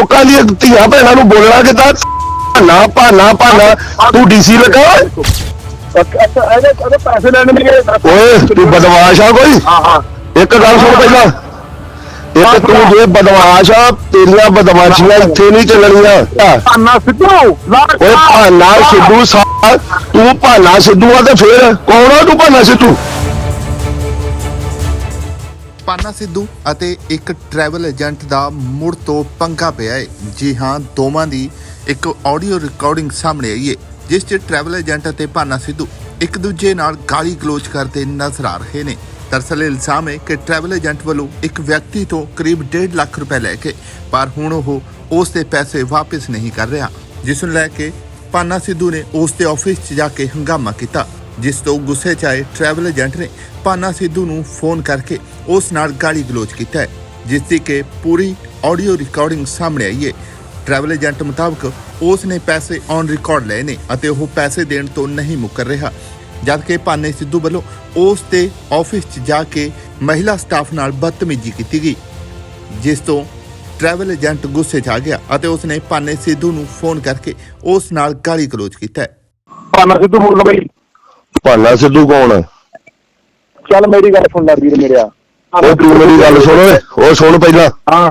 ਲੋਕਾਂ ਦੀ ਧੀਆਂ ਭੈਣਾਂ ਨੂੰ ਬੋਲਣਾ ਕਿਦਾਂ ਨਾ ਭਾਨਾ ਭਾਨਾ ਤੂੰ ਡੀਸੀ ਲੱਗਾ ਓਏ? ਅੱਛਾ ਇਹਦੇ ਇਹਦੇ ਪੈਸੇ ਲੈਣੇ ਨੇ ਓਏ ਤੂੰ ਬਦਮਾਸ਼ ਆ ਕੋਈ? ਹਾਂ ਹਾਂ। ਇੱਕ ਗੱਲ ਸੁਣ ਪਹਿਲਾਂ। ਇੱਕ ਤੂੰ ਜੇ ਬਦਮਾਸ਼ ਆ ਤੇਰੀਆਂ ਬਦਮਾਸ਼ੀਆਂ ਇੱਥੇ ਨਹੀਂ ਚੱਲਣੀਆਂ। ਅੰਨਾ ਸਿੱਧੂ ਓਏ ਭਾਨਾ ਸਿੱਧੂ ਸਾ ਤੂੰ ਭਾਨਾ ਸਿੱਧੂ ਆ ਤੇ ਫੇਰ ਕੌਣ ਆ ਤੂੰ ਭਾਨਾ ਸਿੱਧੂ? ਪਾਨਾ ਸਿੱਧੂ ਅਤੇ ਇੱਕ ਟਰੈਵਲ ਏਜੰਟ ਦਾ ਮੁੜ ਤੋਂ ਪੰਗਾ ਪਿਆ ਹੈ ਜੀ ਹਾਂ, ਦੋਵਾਂ ਦੀ ਇੱਕ ਆਡੀਓ ਰਿਕਾਰਡਿੰਗ ਸਾਹਮਣੇ ਆਈ ਹੈ ਜਿਸ 'ਚ ਟਰੈਵਲ ਏਜੰਟ ਅਤੇ ਪਾਨਾ ਸਿੱਧੂ ਇੱਕ ਦੂਜੇ ਨਾਲ ਗਾਲੀ ਗਲੋਚ ਕਰਦੇ ਨਜ਼ਰ ਆ ਰਹੇ ਨੇ। ਦਰਅਸਲ ਇਲਜ਼ਾਮ ਹੈ ਕਿ ਟਰੈਵਲ ਏਜੰਟ ਵੱਲੋਂ ਇੱਕ ਵਿਅਕਤੀ ਤੋਂ ਕਰੀਬ 1.5 ਲੱਖ ਰੁਪਏ ਲੈ ਕੇ, ਪਰ ਹੁਣ ਉਹ ਉਸ ਦੇ ਪੈਸੇ ਵਾਪਸ ਨਹੀਂ ਕਰ ਰਿਹਾ, ਜਿਸ ਨੂੰ ਲੈ ਕੇ ਪਾਨਾ ਸਿੱਧੂ ਨੇ ਉਸ ਦੇ ਆਫਿਸ 'ਚ ਜਾ ਕੇ ਹੰਗਾਮਾ ਕੀਤਾ। ਜਿਸ ਤੋਂ ਗੁੱਸੇ 'ਚ ਆਏ ਟਰੈਵਲ ਏਜੰਟ ਨੇ ਪਾਨਾ ਸਿੱਧੂ ਨੂੰ ਫੋਨ ਕਰਕੇ ਉਸ ਨਾਲ ਗਾਲੀ ਗਲੋਚ ਕੀਤਾ ਹੈ, ਜਿਸ ਦੀ ਕਿ ਪੂਰੀ ਆਡੀਓ ਰਿਕਾਰਡਿੰਗ ਸਾਹਮਣੇ ਆਈ ਹੈ। ਟਰੈਵਲ ਏਜੰਟ ਮੁਤਾਬਕ ਉਸ ਨੇ ਪੈਸੇ ਔਨ ਰਿਕਾਰਡ ਲਏ ਨੇ ਅਤੇ ਉਹ ਪੈਸੇ ਦੇਣ ਤੋਂ ਨਹੀਂ ਮੁੱਕਰ ਰਿਹਾ। ਜਦਕਿ ਪਾਨੇ ਸਿੱਧੂ ਵੱਲੋਂ ਉਸ ਦੇ ਆਫਿਸ 'ਚ ਜਾ ਕੇ ਮਹਿਲਾ ਸਟਾਫ ਨਾਲ ਬਦਤਮੀਜ਼ੀ ਕੀਤੀ ਗਈ, ਜਿਸ ਤੋਂ ਟਰੈਵਲ ਏਜੰਟ ਗੁੱਸੇ 'ਚ ਆ ਗਿਆ ਅਤੇ ਉਸ ਨੇ ਪਾਨੇ ਸਿੱਧੂ ਨੂੰ ਫੋਨ ਕਰਕੇ ਉਸ ਨਾਲ ਗਾਲੀ ਗਲੋਚ ਕੀਤਾ ਹੈ। ਅੰਨਾ ਸਿੱਧੂ ਬੋਲ ਬਈ। ਭਾਨਾ ਸਿੱਧੂ ਕੌਣ ਆ ਚੱਲ ਮੇਰੀ ਗੱਲ ਸੁਣ ਲੈ ਵੀਰ ਮੇਰਿਆ। ਉਹ ਤੂੰ ਮੇਰੀ ਗੱਲ ਸੁਣ ਓਏ ਉਹ ਸੁਣ ਪਹਿਲਾਂ। ਹਾਂ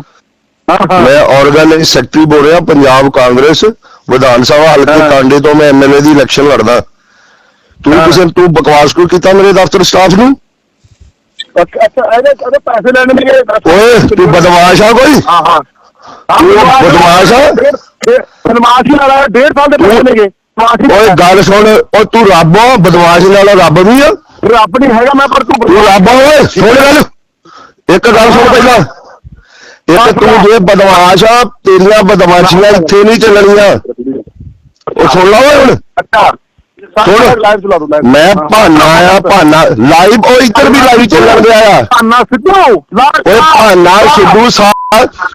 ਹਾਂ ਹਾਂ। ਮੈਂ ਆਰਗਨ ਸੈਕਟਰੀ ਬੋਲ ਰਿਹਾ ਪੰਜਾਬ ਕਾਂਗਰਸ ਵਿਧਾਨ ਸਭਾ ਹਲਕੇ ਹਾਂ। ਟਾਂਡੇ ਤੋਂ ਮੈਂ ਐਮਐਲਏ ਦੀ ਇਲੈਕਸ਼ਨ ਲੜਦਾ। ਤੂੰ ਹਾਂ। ਕਿਸੇ ਤੂੰ ਬਕਵਾਸ ਕਿਉਂ ਕੀਤਾ ਮੇਰੇ ਦਫ਼ਤਰ ਸਟਾਫ ਨੂੰ? ਅੱਛਾ ਇਹਦੇ ਇਹਦੇ ਪੈਸੇ ਲੈਣੇ ਨੇ ਓਏ ਤੂੰ ਬਦਮਾਸ਼ ਆ ਕੋਈ? ਹਾਂ ਹਾਂ। ਤੂੰ ਬਦਮਾਸ਼ ਆ? ਬਦਮਾਸ਼ ਹੀ ਵਾਲਾ ਡੇਢ ਸਾਲ ਦੇ ਪੈਸੇ ਨੇਗੇ ਬਦਮਾਸ਼ ਓਏ ਗੱਲ ਸੁਣ ਓ ਤੂੰ ਰੱਬ ਆ ਬਦਮਾਸ਼ ਨਾਲ ਰੱਬ ਵੀ ਆ। ਰੱਬ ਨਹੀਂ ਹੈਗਾ ਮੈਂ ਪਰ ਤੂੰ ਤੂੰ ਰੱਬ ਆ ਓਏ ਸੁਣ ਗੱਲ। ਇੱਕ ਗੱਲ ਸੁਣ ਪਹਿਲਾਂ। ਇੱਕ ਤੂੰ ਜੇ ਬਦਮਾਸ਼ ਆ ਤੇਰੀਆਂ ਬਦਮਾਸ਼ੀਆਂ ਇੱਥੇ ਨਹੀਂ ਚੱਲਣੀਆਂ। ਉਹ ਸੁਣ ਲਾ ਓਏ ਹੁਣ। ਅੱਛਾ। ਸੁਣ। ਲਾਈਵ ਚਲਾ ਦੋ ਲਾਈਵ ਮੈਂ ਭਾਨਾ ਆ ਭਾਨਾ। ਲਾਈਵ ਉਹ ਇੱਧਰ ਵੀ ਲਾਈਵ ਚੱਲਣ ਦਿਆ ਆ। ਅੰਨਾ ਸਿੱਧੂ। ਓਏ ਭਾਨਾ ਸਿੱਧੂ ਸਾ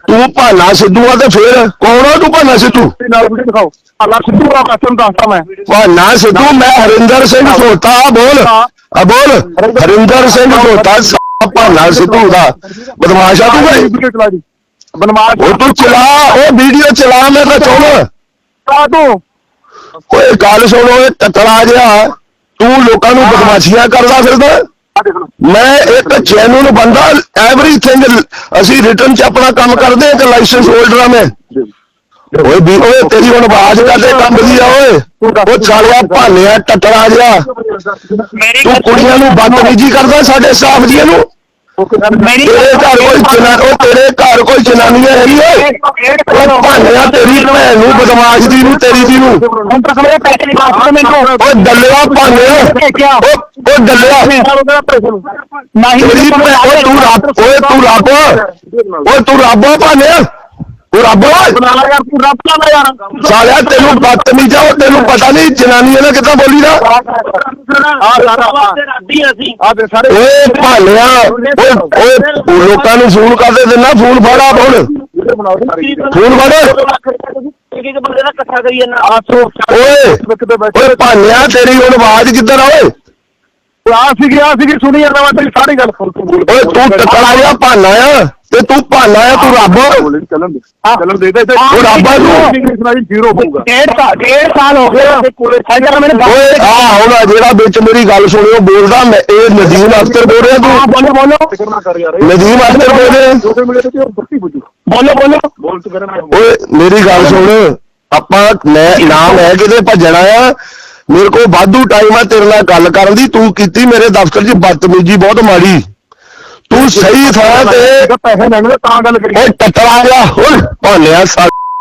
ਤੂੰ ਭਾਨਾ ਸਿੱਧੂ ਆ ਤੇ ਫੇਰ ਕੌਣ ਆ ਤੂੰ ਭਾਨਾ ਸਿੱਧੂ? ਨਾਲ ਵੀਡੀਓ ਦਿਖਾਓ। ਅੱਲਾ ਸਿੱਧੂ ਦਾ ਕਸਮ ਦੱਸਦਾ ਮੈਂ। ਭਾਨਾ ਸਿੱਧੂ ਮੈਂ ਹਰਿੰਦਰ ਸਿੰਘ ਸੋਤਾ ਬੋਲ। ਆ ਬੋਲ। ਹਰਿੰਦਰ ਸਿੰਘ ਸੋਤਾ ਭਾਨਾ ਸਿੱਧੂ ਦਾ। ਬਦਮਾਸ਼ ਤੂੰ ਭਾਈ। ਵੀਡੀਓ ਚਲਾ ਦੀ ਬਦਮਾਸ਼ ਉਹ ਤੂੰ ਚਲਾ ਉਹ ਵੀਡੀਓ ਚਲਾ ਮੈਂ ਤਾਂ ਚਾਹੁੰਦਾ ਚਲਾ ਤੂੰ। ਓਏ ਗੱਲ ਸੁਣ ਓਏ ਟਕਲਾ ਜਿਹਾ। ਤੂੰ ਲੋਕਾਂ ਨੂੰ ਬਦਮਾਸ਼ੀਆਂ ਕਰਦਾ ਫਿਰਦਾ। ਮੈਂ ਇੱਕ ਜੈਨੂਨ ਬੰਦਾ ਐਵਰੀਥਿੰਗ ਅਸੀਂ ਰਿਟਰਨ ਚ ਆਪਣਾ ਕੰਮ ਕਰਦੇ ਇੱਕ ਲਾਇਸੈਂਸ ਹੋਲਡਰ ਆ ਮੈਂ। ਓਏ ਵੀ ਓਏ ਤੇਰੀ ਹੁਣ ਆਵਾਜ਼ ਕਰਦੇ ਕੰਮ ਦੀ ਆ ਓਏ। ਉਹ ਸਾਲਿਆ ਭਾਨਿਆ ਟੱਟਰਾ ਜਿਹਾ। ਤੂੰ ਕੁੜੀਆਂ ਨੂੰ ਬਦਤਮੀਜ਼ੀ ਕਰਦਾ ਸਾਡੇ ਸਟਾਫ ਜੀਆਂ ਨੂੰ? ਮੇਰੀ ਤੇਰੇ ਘਰ ਕੋਈ ਜਨਾ ਉਹ ਤੇਰੇ ਘਰ ਕੋਈ ਜਨਾਨੀਆਂ ਹੈਗੀ ਓਏ ਓਏ ਭਾਨਿਆ ਤੇਰੀ ਭੈਣ ਨੂੰ ਬਦਮਾਸ਼ ਦੀ ਨੂੰ ਤੇਰੀ ਦੀ ਨੂੰ। ਹੁਣ ਤੱਕ ਮੇਰੇ ਪੈਸੇ ਨਹੀਂ ਵਾਪਸ ਮੈਨੂੰ ਓਏ ਦੱਲਿਆ ਭਾਨਿਆ ਓ ਓ ਦੱਲਿਆ ਨਹੀਂ ਤੇਰੀ ਭੈਣ ਓਏ ਤੂੰ ਰੱਬ ਓਏ ਤੂੰ ਰੱਬ। ਓਏ ਤੂੰ ਰੱਬ ਆ ਭਾਨਿਆ ਤੂੰ ਰੱਬ ਓਏ! ਬਣਾ ਲਾ ਯਾਰ ਤੂੰ ਰੱਬ ਦਾ ਯਾਰ। ਸਾਲਿਆ ਤੈਨੂੰ ਬਦਤਮੀਜ਼ਾ ਉਹ ਤੈਨੂੰ ਪਤਾ ਨਹੀਂ ਜਨਾਨੀਆਂ ਨਾਲ ਕਿੱਦਾਂ ਬੋਲੀ ਦਾ। ਆ ਸਾਰਾ ਰੱਬੀ ਅਸੀਂ। ਆ ਦੇ ਸਾਰੇ ਓਏ ਭਾਲਿਆ ਓਏ ਓਏ ਤੂੰ ਲੋਕਾਂ ਨੂੰ ਫੋਨ ਕਰਦੇ ਦਿੰਦਾ ਫੋਨ ਫੜਾ ਹੁਣ। ਫੋਨ ਫੜ। ਇੱਕ ਬੰਦੇ ਦਾ ਇਕੱਠਾ ਕਰੀ ਜਾਂਦਾ। 800 ਓਏ ਓਏ ਭਾਲਿਆ ਤੇਰੀ ਹੁਣ ਆਵਾਜ਼ ਕਿੱਧਰ ਆ ਓਏ? ਆ ਸੀਗੀ ਆ ਸੀਗੀ ਸੁਣੀ ਜਾਂਦਾ ਮੈਂ ਤੇਰੀ ਸਾਰੀ ਗੱਲ ਸੁਣ ਤੂੰ ਓਏ ਤੂੰ ਟਕਲਾ ਜਿਹਾ ਭਾਨਾ ਆ। ਤੇ ਤੂੰ ਭਾਨਾ ਆ ਤੂੰ ਰੱਬ। ਚੱਲਣ ਦੇ। ਚੱਲਣ ਦੇ ਦੇ ਉਹ ਰੱਬ ਆ ਤੂੰ। ਜ਼ੀਰੋ ਹੋਊਗਾ। ਡੇਢ ਸਾਲ ਡੇਢ ਸਾਲ ਹੋ ਗਏ ਤੇ ਕੋਲੇ। ਸਾਡਾ ਮੈਨੂੰ ਓਏ ਆ ਹੁਣ ਆ ਜਿਹੜਾ ਵਿੱਚ ਮੇਰੀ ਗੱਲ ਸੁਣਿਓ ਬੋਲਦਾ ਮੈਂ ਇਹ ਨਦੀਮ ਅਖਤਰ ਬੋਲ ਰਿਹਾ ਤੂੰ। ਬੋਲੋ ਬੋਲੋ। ਨਦੀਮ ਅਖਤਰ ਬੋਲ ਰਿਹਾ। ਤੇ ਬੱਤੀ ਬੁੱਝੂ ਬੋਲੋ ਬੋਲੋ। ਬੋਲ ਤੂੰ ਕਰ ਮੈਂ ਓਏ ਮੇਰੀ ਗੱਲ ਸੁਣ। ਆਪਾਂ ਮੈਂ ਨਾ ਮੈਂ ਕਿਤੇ ਭੱਜਣਾ ਆ ਮੇਰੇ ਕੋਲ ਵਾਧੂ ਟਾਈਮ ਆ ਤੇਰੇ ਨਾਲ ਗੱਲ ਕਰਨ ਦੀ ਤੂੰ ਕੀਤੀ ਮੇਰੇ ਦਫ਼ਤਰ 'ਚ ਬਦਤਮੀਜ਼ੀ ਬਹੁਤ ਮਾੜੀ। ਤੂੰ ਸਹੀ ਥਾਂ ਤੇ ਪੈਸੇ ਲੈਣੇ ਤਾਂ ਗੱਲ ਕਰੀ ਓਏ ਟੱਟਰਾ ਗਿਆ ਓਏ ਭਾਲਿਆ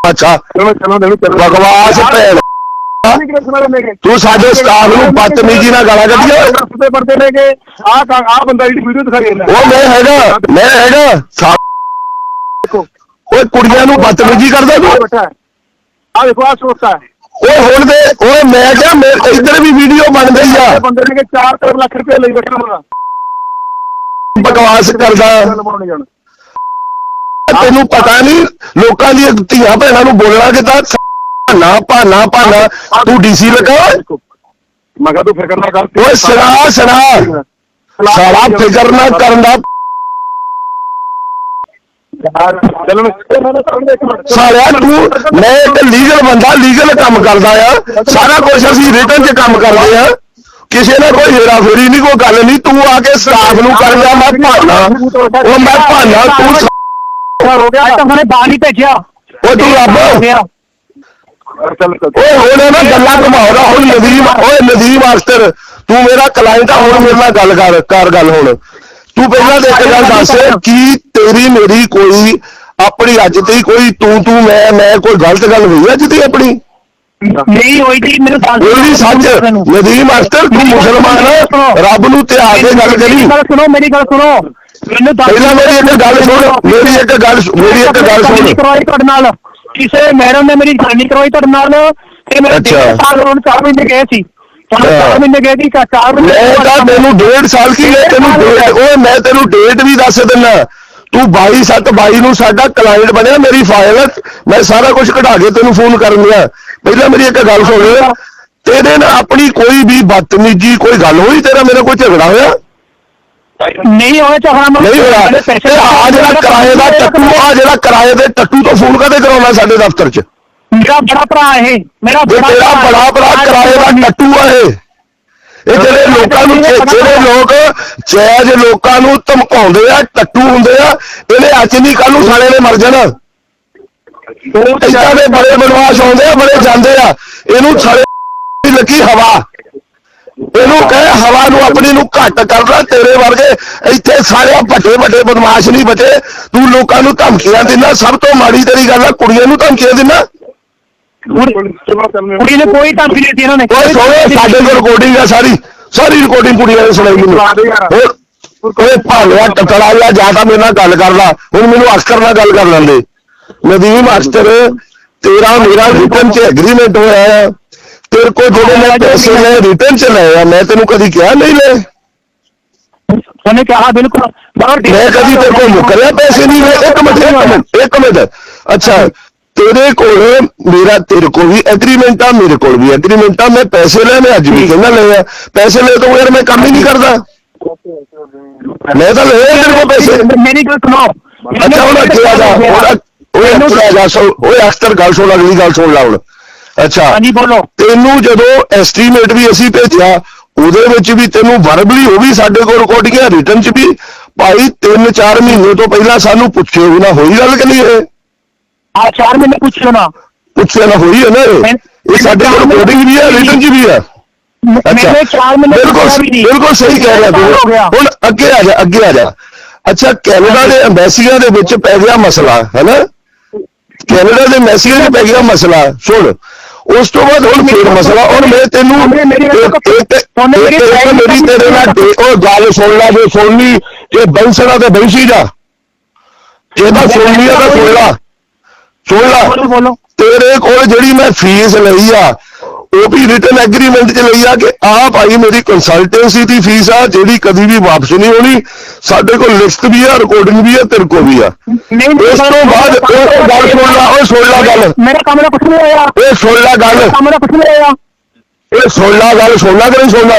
ਅੱਛਾ। ਬਕਵਾਸ ਭੈਣ। ਤੂੰ ਸਾਡੇ ਸਟਾਫ ਨੂੰ ਬਦਤਮੀਜ਼ੀ ਨਾਲ ਗਾਲਾਂ ਕੱਢੀਆਂ। ਓਏ। ਰਸਤੇ ਪਰਦੇ ਲੈ ਕੇ ਆ ਆ ਬੰਦਾ ਜਿਹੜੀ ਵੀਡੀਓ ਦਿਖਾਈ ਜਾਂਦਾ। ਉਹ ਮੈਂ ਹੈਗਾ ਮੈਂ ਹੈਗਾ। ਓਏ ਕੁੜੀਆਂ ਨੂੰ ਬਦਤਮੀਜ਼ੀ ਕਰਦਾ ਤੂੰ? ਆ ਦੇਖੋ ਆ ਸੋਚਦਾ ਹੈ। ਓਏ ਹੁਣ ਦੇ ਓਏ ਮੈਂ ਕਿਹਾ ਮੈਂ ਇੱਧਰ ਵੀ ਵੀਡੀਓ ਬਣ ਗਈ ਆ। ਬੰਦੇ ਨੇ ਕਿ 4 ਲੱਖ ਰੁਪਏ ਲਈ ਬੈਠਾ ਬੰਦਾ ਬਕਵਾਸ ਕਰਦਾ। ਤੈਨੂੰ ਪਤਾ ਨਹੀਂ ਲੋਕਾਂ ਦੀਆਂ ਧੀਆਂ ਭੈਣਾਂ ਨੂੰ ਬੋਲਣਾ ਕਿਦਾਂ? ਨਾ ਭਾਨਾ ਭਾਨਾ ਤੂੰ ਡੀਸੀ ਲੱਗਾ। ਮੈਂ ਕਿਹਾ ਤੂੰ ਫਿਕਰ ਨਾ ਕਰ। ਓਏ ਸਣਾ ਸਣਾ। ਸਾਰਾ ਫਿਕਰ ਨਾ ਕਰਨ ਦਾ ਸਾਲਿਆ ਤੂੰ, ਮੈਂ ਇੱਕ ਲੀਗਲ ਬੰਦਾ ਲੀਗਲ ਕੰਮ ਕਰਦਾ ਆ। ਸਾਰਾ ਕੁਝ ਅਸੀਂ ਰਿਟਰਨ 'ਚ ਕੰਮ ਕਰਦੇ ਆ। ਕਿਸੇ ਨਾਲ ਕੋਈ ਹੇਰਾ ਨਹੀਂ, ਕੋਈ ਗੱਲ ਨਹੀਂ। ਤੂੰ ਆ ਕੇ ਸਟਾਫ ਨੂੰ ਕਰ ਜਾ, ਮੈਂ ਭਾਨਾ ਉਹ ਮੈਂ ਭਾਨਾ ਤੂੰ ਹੋ ਗਿਆ ਤਾਂ ਉਹਨੇ ਬਾਹਰ ਨਹੀਂ ਭੇਜਿਆ ਉਹ ਤੂੰ ਰੱਬ। ਓਏ, ਹੁਣ ਇਹ ਗੱਲਾਂ ਘਮਾਉਣਾ ਹੁਣ ਨਦੀਮ ਓਏ, ਨਦੀਮ ਮਾਸਟਰ, ਤੂੰ ਮੇਰਾ ਕਲਾਇੰਟ ਆ, ਹੁਣ ਮੇਰੇ ਨਾਲ ਗੱਲ ਕਰ ਕਰ ਗੱਲ ਹੁਣ। ਤੂੰ ਪਹਿਲਾਂ ਤੇ ਇੱਕ ਗੱਲ ਦੱਸ, ਕੀ ਤੇਰੀ ਮੇਰੀ ਕੋਈ ਆਪਣੀ ਅੱਜ ਤੇ ਕੋਈ ਤੂੰ ਤੂੰ ਮੈਂ ਮੈਂ ਕੋਈ ਗਲਤ ਗੱਲ ਹੋਈ ਅੱਜ ਤੇ ਆਪਣੀ? ਨਹੀਂ ਹੋਈ ਜੀ ਮੈਨੂੰ ਉਹ ਵੀ ਸੱਚ। ਨਦੀਮ ਮਾਸਟਰ ਤੂੰ ਮੁਸਲਮਾਨ ਰੱਬ ਨੂੰ ਤੇ ਆ ਕੇ ਗੱਲ ਕਰੀ। ਗੱਲ ਸੁਣੋ ਮੇਰੀ ਗੱਲ ਸੁਣੋ। ਮੈਨੂੰ ਪਹਿਲਾਂ ਮੇਰੀ ਇੱਕ ਗੱਲ ਸੁਣ ਮੇਰੀ ਇੱਕ ਗੱਲ ਮੇਰੀ ਇੱਕ ਗੱਲ ਸੁਣ। ਕਰਵਾਈ ਤੁਹਾਡੇ ਨਾਲ ਕਿਸੇ ਮੈਡਮ ਨੇ ਮੇਰੀ ਨਹੀਂ ਕਰਵਾਈ ਤੁਹਾਡੇ ਨਾਲ ਤੇ ਮੇਰੇ। ਡੇਢ ਸਾਲ ਹੁਣ 4 ਮਹੀਨੇ ਗਏ ਸੀ। ਤੁਹਾਨੂੰ ਹਾਂ। 4 ਮਹੀਨੇ ਗਏ ਸੀ ਤਾਂ 4 ਮਹੀਨੇ ਮੈਂ ਤਾਂ ਤੈਨੂੰ ਡੇਢ ਸਾਲ ਕੀ ਤੈਨੂੰ ਓਏ ਮੈਂ ਤੈਨੂੰ ਡੇਟ ਵੀ ਦੱਸ ਦਿੰਨਾ ਤੂੰ 22 7 22 ਨੂੰ ਸਾਡਾ ਕਲਾਇੰਟ ਬਣਿਆ ਮੇਰੀ ਫਾਈਲ ਹੈ ਮੈਂ ਸਾਰਾ ਕੁਝ ਕਢਾ ਕੇ ਤੈਨੂੰ ਫੋਨ ਕਰਨ ਦਿਆ ਪਹਿਲਾਂ ਮੇਰੀ ਇੱਕ ਗੱਲ ਸੁਣ ਤੇਰੇ ਨਾਲ ਆਪਣੀ ਕੋਈ ਵੀ ਬਦਤਮੀਜੀ ਕੋਈ ਗੱਲ ਹੋਈ ਤੇਰਾ ਮੇਰਾ ਕੋਈ ਝਗੜਾ ਹੋਇਆ? ਨਹੀਂ ਹੋਇਆ। ਨਹੀਂ ਤੇ ਆ ਜਿਹੜਾ ਕਿਰਾਏ ਦਾ ਟੱਟੂ ਆ ਜਿਹੜਾ ਕਿਰਾਏ ਦੇ ਟੱਟੂ ਤੋਂ ਫੋਨ ਕਦੇ ਕਰਾਉਣਾ ਸਾਡੇ ਦਫ਼ਤਰ 'ਚ? ਮੇਰਾ ਬੜਾ ਭਰਾ ਇਹ। ਮੇਰਾ ਬੜਾ ਬੜਾ ਕਿਰਾਏ ਦਾ ਟੱਟੂ ਆ ਇਹ। ਇਹ ਜਿਹੜੇ ਲੋਕਾਂ ਨੂੰ ਜਿਹੜੇ ਲੋਕ ਜੈਜ ਲੋਕਾਂ ਨੂੰ ਧਮਕਾਉਂਦੇ ਆ ਟੱਟੂ ਹੁੰਦੇ ਆ ਇਹਨੇ ਅੱਜ ਨਹੀਂ ਕੱਲ ਨੂੰ ਸਾਲੇ ਨੇ ਮਰ ਜਾਣਾ। ਇੱਦਾਂ ਦੇ ਬੜੇ ਬਨਵਾਸ ਆਉਂਦੇ ਆ ਬੜੇ ਜਾਂਦੇ ਆ। ਇਹਨੂੰ ਸਾਲੇ ਦੀ ਲੱਗੀ ਹਵਾ। ਇਹਨੂੰ ਕਹੇ ਹਵਾ ਨੂੰ ਆਪਣੀ ਨੂੰ ਘੱਟ ਕਰ ਲੈ ਤੇਰੇ ਵਰਗੇ ਇੱਥੇ ਸਾਰੇ ਵੱਡੇ ਵੱਡੇ ਬਦਮਾਸ਼ ਨਹੀਂ ਬਚੇ। ਤੂੰ ਲੋਕਾਂ ਨੂੰ ਧਮਕੀਆਂ ਦਿੰਦਾ ਸਭ ਤੋਂ ਮਾੜੀ ਤੇਰੀ ਗੱਲ ਆ ਕੁੜੀਆਂ ਨੂੰ ਧਮਕੀਆਂ ਦਿੰਦਾ। ਕੁੜੀ ਨੇ ਕੋਈ ਧਮਕੀ ਨਹੀਂ ਦਿੱਤੀ ਇਹਨਾਂ ਨੇ। ਓਏ ਸੋਹਣੇ ਸਾਡੇ ਕੋਲ ਰਿਕਾਰਡਿੰਗ ਆ ਸਾਰੀ। ਸਾਰੀ ਰਿਕਾਰਡਿੰਗ ਕੁੜੀਆਂ ਨੇ ਸੁਣਾਈ ਮੈਨੂੰ। ਹੋਰ ਓਏ ਭਾਲਿਆ ਟਕੜਾ ਲਿਆ ਜਾਂ ਤਾਂ ਮੇਰੇ ਨਾਲ ਗੱਲ ਕਰ ਲਾ। ਹੁਣ ਮੈਨੂੰ ਅਸਕਰ ਨਾਲ ਗੱਲ ਕਰ ਲੈਂਦੇ। ਨਦੀਮ ਅਸਕਰ ਤੇਰਾ ਮੇਰਾ ਰਿਟਰਨ ਚ ਐਗਰੀਮੈਂਟ ਹੋਇਆ ਹੈ ਤੇਰੇ ਕੋਲ ਜਿਹੜੇ ਮੈਂ ਪੈਸੇ ਲਏ ਰਿਟਰਨ ਚ ਲਏ ਆ। ਮੈਂ ਤੈਨੂੰ ਕਦੀ ਕਿਹਾ ਨਹੀਂ ਲਏ। ਉਹਨੇ ਕਿਹਾ ਬਿਲਕੁਲ। ਮੈਂ ਕਦੀ ਤੇਰੇ ਕੋਲ ਮੁਕਰਿਆ ਪੈਸੇ ਨਹੀਂ ਲਏ। ਇੱਕ ਮਿੰਟ ਇੱਕ ਮਿੰਟ ਇੱਕ ਮਿੰਟ। ਅੱਛਾ ਤੇਰੇ ਕੋਲ ਮੇਰਾ ਤੇਰੇ ਕੋਲ ਵੀ ਐਗਰੀਮੈਂਟ ਆ ਮੇਰੇ ਕੋਲ ਵੀ ਐਗਰੀਮੈਂਟ ਆ ਮੈਂ ਪੈਸੇ ਲਏ ਮੈਂ ਅੱਜ ਵੀ ਕਹਿੰਦਾ ਲਏ ਆ? ਪੈਸੇ ਲਏ ਤਾਂ ਯਾਰ ਮੈਂ ਕੰਮ ਹੀ ਨਹੀਂ ਕਰਦਾ। ਮੈਂ ਤਾਂ ਆ ਤੇਰੇ ਕੋਲ ਪੈਸੇ। ਮੇਰੀ ਗੱਲ ਸੁਣੋ। ਅੱਛਾ ਹੁਣ ਅੱਗੇ ਆ ਜਾ ਓਏ ਅੱਗੇ ਆ ਜਾ ਸੋ ਓਏ ਅਖਤਰ ਗੱਲ ਸੁਣ ਅਗਲੀ ਗੱਲ ਸੁਣ ਲਾ ਹੁਣ। ਅੱਛਾ ਹਾਂਜੀ ਬੋਲੋ। ਤੈਨੂੰ ਜਦੋਂ ਐਸਟੀਮੇਟ ਵੀ ਅਸੀਂ ਭੇਜਿਆ ਉਹਦੇ ਵਿੱਚ ਵੀ ਤੈਨੂੰ ਵਰਬਲੀ ਉਹ ਵੀ ਸਾਡੇ ਕੋਲ ਰਿਕਾਰਡਿੰਗਾਂ ਰਿਟਰਨ ਚ ਵੀ। ਭਾਈ 3-4 ਮਹੀਨੇ ਤੋਂ ਪਹਿਲਾਂ ਸਾਨੂੰ ਪੁੱਛੇ ਹੋ ਨਾ ਹੋਈ ਗੱਲ ਕਿ ਨਹੀਂ ਇਹ? ਆ 4 ਮਹੀਨੇ ਪੁੱਛਿਓ ਨਾ। ਪੁੱਛਿਆ ਨਾ ਹੋਈ ਹੈ ਨਾ ਇਹ। ਇਹ ਸਾਡੇ ਕੋਲ ਰਿਕਾਰਡਿੰਗ ਵੀ ਹੈ ਰਿਟਰਨ ਚ ਵੀ ਹੈ ਅੱਛਾ। ਮੈਨੂੰ 4 ਮਹੀਨੇ ਬਿਲਕੁਲ ਪੁੱਛਿਆ ਵੀ ਨਹੀਂ। ਬਿਲਕੁਲ ਸਹੀ ਕਹਿ ਰਿਹਾ ਹੋ ਤੂੰ ਗਿਆ। ਹੁਣ ਅੱਗੇ ਆ ਜਾ ਅੱਗੇ ਆ ਜਾ। ਅੱਛਾ ਕੈਨੇਡਾ ਦੇ ਐਮਬੈਸੀਆਂ ਦੇ ਵਿੱਚ ਪੈ ਗਿਆ ਮਸਲਾ ਹੈਨਾ? ਕੈਨੇਡਾ ਦੇ ਐਮਬੈਸੀਆਂ 'ਚ ਪੈ ਗਿਆ ਮਸਲਾ ਸੁਣ। ਉਸ ਤੋਂ ਬਾਅਦ ਹੁਣ ਫੇਰ ਮਸਲਾ। ਹੁਣ ਮੈਂ ਤੈਨੂੰ ਮੇਰੀ- ਮੇਰੀ ਗੱਲ ਇੱਕ- ਇੱਕ- ਤੁਹਾਨੂੰ ਮੇਰੀ ਇੱਕ- ਇੱਕ ਮੇਰੀ ਤੇਰੇ ਨਾਲ ਡੇ- ਉਹ ਗੱਲ ਸੁਣ ਲੈ ਜੇ ਸੁਣਨੀ ਜੇ ਬੈਂਸਣਾ ਤੇ ਬੈਂਸੀ ਜਾ। ਜੇ ਤਾਂ ਸੁਣਨੀ ਆ ਤਾਂ ਸੁਣ ਲਾ। ਸੁਣ ਲਾ। ਤੇਰੇ ਕੋਲ ਜਿਹੜੀ ਮੈਂ ਫੀਸ ਲਈ ਆ ਉਹ ਵੀ ਰਿਟਨ ਐਗਰੀਮੈਂਟ 'ਚ ਲਈ ਆ ਕਿ ਆਹ ਭਾਈ ਮੇਰੀ ਕੰਸਲਟੈਂਸੀ ਦੀ ਫੀਸ ਆ ਜਿਹੜੀ ਕਦੀ ਵੀ ਵਾਪਸ ਨਹੀਂ ਹੋਣੀ। ਸਾਡੇ ਕੋਲ ਲਿਸਟ ਵੀ ਆ ਰਿਕਾਰਡਿੰਗ ਵੀ ਆ ਤੇਰੇ ਕੋਲ ਵੀ ਆ। ਉਸ ਤੋਂ ਬਾਅਦ ਉਹ ਉਹ ਗੱਲ ਸੁਣ ਲਾ ਓਏ ਸੁਣ ਲਾ ਗੱਲ। ਮੇਰਾ ਕੰਮ ਦਾ ਕੁਝ ਨਹੀਂ ਹੋਇਆ। ਓਏ ਸੁਣ ਲਾ ਗੱਲ। ਕੰਮ ਦਾ ਕੁਝ ਨਹੀਂ ਹੋਇਆ। ਓਏ ਸੁਣ ਲਾ ਗੱਲ ਸੁਣ ਲਾ ਕਿ ਨਹੀਂ ਸੁਣਨਾ?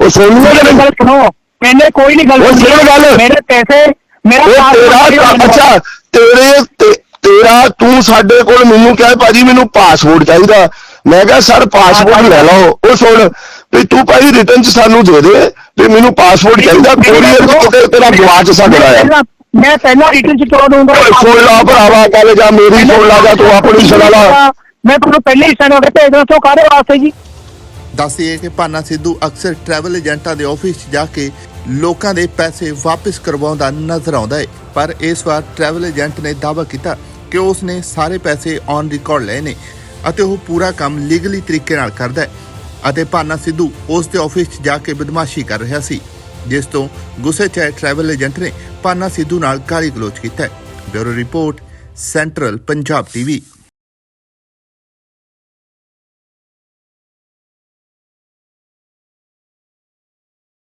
ਉਹ ਸੁਣ ਲਾ ਕਿ ਨਹੀਂ? ਸੁਣੋ। ਮੈਨੇ ਕੋਈ ਨਹੀਂ ਗੱਲ ਉਹ ਸੁਣੋ। ਸੁਣੀ। ਗੱਲ। ਮੇਰੇ ਪੈਸੇ ਮੇਰਾ ਉਹ ਅੱਛਾ ਤੇਰੇ ਤੇ- ਤੇਰਾ ਤੂੰ ਸਾਡੇ ਕੋਲ ਮੈਨੂੰ ਕਹੇ ਭਾਜੀ ਮੈਨੂੰ ਪਾਸਪੋਰਟ ਚਾਹੀਦਾ। ਮੈਂ ਕਿਹਾ ਸਰ ਪਾਸਪੋਰਟ ਲੈ ਲਓ। ਉਹ ਸੁਣ ਵੀ ਤੂੰ ਭਾਈ ਰਿਟਰਨ ਚ ਸਾਨੂੰ ਦੇ ਦੇ ਵੀ ਮੈਨੂੰ ਪਾਸਪੋਰਟ ਚਾਹੀਦਾ। ਕੋਰੀਅਰ ਕਿਤੇ ਤੇਰਾ ਗਵਾਚ ਸਕਦਾ ਆ। ਪਹਿਲਾਂ- ਮੈਂ ਪਹਿਲਾਂ ਰਿਟਰਨ ਚ ਤੋੜ ਦੂੰਗਾ ਓਏ ਸੁਣ ਲਾ ਭਰਾਵਾ ਗੱਲ ਜਾ ਮੇਰੀ ਸੁਣ ਲਾ ਜਾਂ ਤੂੰ ਆਪਣੀ ਸੁਣਾ ਲਾ। ਮੈਂ ਤੁਹਾਨੂੰ ਪਹਿਲੇ ਹੀ ਸੈਂਡ ਕਰਕੇ ਭੇਜ ਦਾਂ ਸੋ ਕਾਹਦੇ ਵਾਸਤੇ ਜੀ? ਦੱਸਈਏ ਕਿ ਪਾਨਾ ਸਿੱਧੂ ਅਕਸਰ ਟਰੈਵਲ ਏਜੰਟਾਂ ਦੇ ਆਫਿਸ 'ਚ ਜਾ ਕੇ ਲੋਕਾਂ ਦੇ ਪੈਸੇ ਵਾਪਸ ਕਰਵਾਉਂਦਾ ਨਜ਼ਰ ਆਉਂਦਾ ਹੈ। ਪਰ ਇਸ ਵਾਰ ਟਰੈਵਲ ਏਜੰਟ ਨੇ ਦਾਅਵਾ ਕੀਤਾ ਕਿ ਉਸ ਨੇ ਸਾਰੇ ਪੈਸੇ ਔਨ ਰਿਕਾਰਡ ਲਏ ਨੇ ਅਤੇ ਉਹ ਪੂਰਾ ਕੰਮ ਲੀਗਲੀ ਤਰੀਕੇ ਨਾਲ ਕਰਦਾ ਹੈ ਅਤੇ ਭਾਨਾ ਸਿੱਧੂ ਉਸ ਦੇ ਆਫਿਸ 'ਚ ਜਾ ਕੇ ਬਦਮਾਸ਼ੀ ਕਰ ਰਿਹਾ ਸੀ, ਜਿਸ ਤੋਂ ਗੁੱਸੇ 'ਚ ਆਏ ਟਰੈਵਲ ਏਜੰਟ ਨੇ ਭਾਨਾ ਸਿੱਧੂ ਨਾਲ ਗਾਲੀ ਗਲੋਚ ਕੀਤਾ ਹੈ। Bureau report central Punjab TV